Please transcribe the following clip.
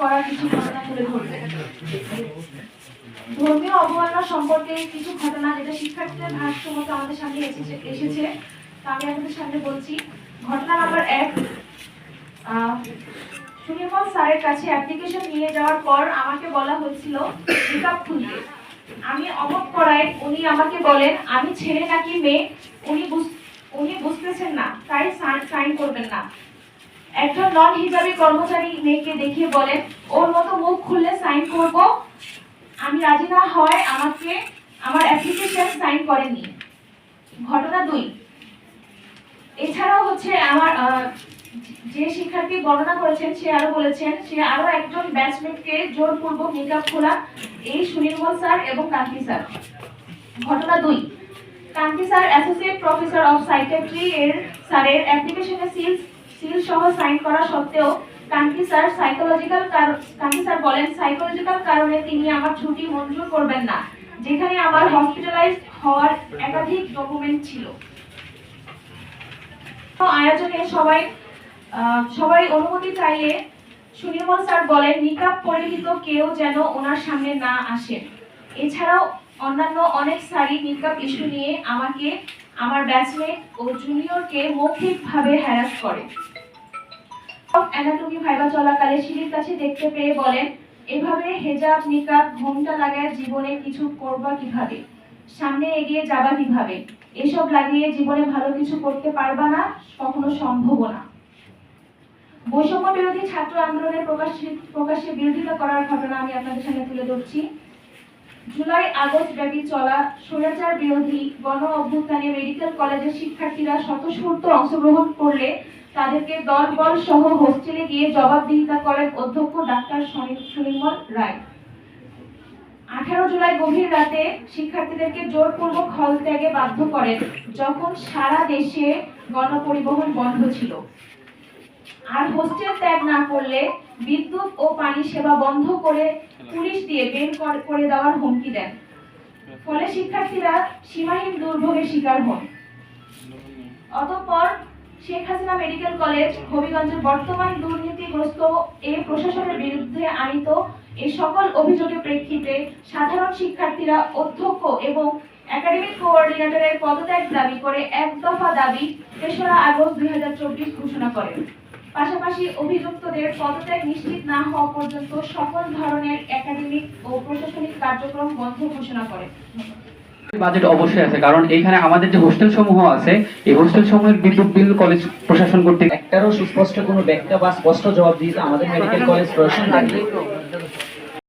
করা কিছু ঘটনা তুলে ধরবে। ধর্মীয় অবমাননা সম্পর্কে কিছু ঘটনা যেটা শিক্ষার্থীদের ভাষ্য মতো আমাদের সামনে এসেছে তা আমি আপনাদের সামনে বলছি। ঘটনা নাম্বার এক সুনির্মল স্যারের কাছে অ্যাপ্লিকেশন নিয়ে যাওয়ার পর আমাকে বলা হয়েছিল মেকআপ খুলতে। আমি অমত করায় উনি আমাকে বলেন, আমি ছেলে নাকি মেয়ে, উনি উনি বুঝতেছেন না, তাই সাইন করবেন না। একজন নন হিজাবি কর্মচারী মেয়েকে দেখিয়ে বলেন, ওর মতো মুখ খুললে সাইন করব। আমি রাজি না হয় আমাকে, আমার অ্যাপ্লিকেশন সাইন করেনি। ঘটনা দুই। এছাড়াও হচ্ছে আমার যে শিক্ষার্থী বর্ণনা করেছেন, সে আরও বলেছেন, সে আরও একজন ব্যাচমেটকে জোরপূর্বক মেকআপ খোলা। এই সুনির্মল স্যার এবং কান্তি স্যার। ঘটনা দুই। Kanti sir associate professor of psychiatry এর স্যারের অ্যাপ্লিকেশনে সিল সিল সহ সাইন করা সত্ত্বেও Kanti sir psychological Kanti sir বলেন সাইকোলজিক্যাল কারণে তিনি আমার ছুটি মঞ্জুর করবেন না। যেখানে আমার হসপিটালাইজ হওয়ার একাধিক ডকুমেন্ট ছিল। আয়োজনে সবাই সবাই অনুমতি চাইলে সুনির্মল স্যার বলেন, নিকাব পরিহিত কেউ যেন ওনার সামনে না আসে। এছাড়াও অন্যান্য অনেক স্যারই নিকাব ইস্যু নিয়ে আমাকে, আমার ব্যাচমেট ও জুনিয়রকে মৌখিকভাবে হ্যারাস করে। অ্যানাটমি ভাইবা চলাকালে সিঁড়ির কাছে দেখতে পেয়ে বলেন, এভাবে হেজাব, নিকাব, ঘোমটা লাগায় জীবনে কিছু কীভাবে? সামনে এগিয়ে যাবা কীভাবে? এসব লাগিয়ে জীবনে ভালো কিছু করতে পারবা না, কখনো সম্ভব না। বৈষম্য বিরোধী ছাত্র আন্দোলনের প্রকাশ্যে বিরোধিতা করার ঘটনা আমি আপনাদের সামনে তুলে ধরছি। জুলাই আগস্ট ব্যাপী চলা স্বৈরাচার বিরোধী গণ অভ্যুত্থানে মেডিকেল কলেজের শিক্ষার্থীরা স্বতঃস্ফূর্ত অংশগ্রহণ করলে তাদেরকে দল বল সহ হোস্টেলে গিয়ে জবাবদিহিতা করেন অধ্যক্ষ ডাক্তার সুনির্মল রায়। আঠারো জুলাই গভীর রাতে শিক্ষার্থীদেরকে জোরপূর্বক হল ত্যাগে বাধ্য করেন, যখন সারা দেশে গণপরিবহন বন্ধ ছিল। আর হোস্টেল ত্যাগ না করলে বিদ্যুৎ ও পানি সেবা বন্ধ করে পুলিশ দিয়ে বের করে দেওয়ার হুমকি দেন। ফলে শিক্ষার্থীরা সীমাহীন দুর্ভোগের শিকার হন। অতঃপর শেখ হাসিনা মেডিকেল কলেজ, হবিগঞ্জের বর্তমান দুর্নীতিগ্রস্ত এই প্রশাসনের বিরুদ্ধে আনিত এই সকল অভিযোগের প্রেক্ষিতে সাধারণ শিক্ষার্থীরা অধ্যক্ষ এবং একাডেমিক কোঅর্ডিনেটরের পদত্যাগ দাবি করে এক দফা দাবি তেসরা আগস্ট দুই হাজার চব্বিশ ঘোষণা করে। পাশাপাশি অভিযুক্তদের পদত্যাগ নিশ্চিত না হওয়া পর্যন্ত সকল ধরনের একাডেমিক ও প্রশাসনিক কার্যক্রম বন্ধ ঘোষণা করে। বাজেট অবশ্যই আছে, কারণ এখানে আমাদের যে হোস্টেল সমূহ আছে, এই হোস্টেল সমূহের বিদ্যুৎ বিল কলেজ প্রশাসন কর্তৃক একটারও সুস্পষ্ট কোনো ব্যাখ্যা বা স্পষ্ট জবাব দিয়েছে আমাদের মেডিকেল কলেজ প্রশাসন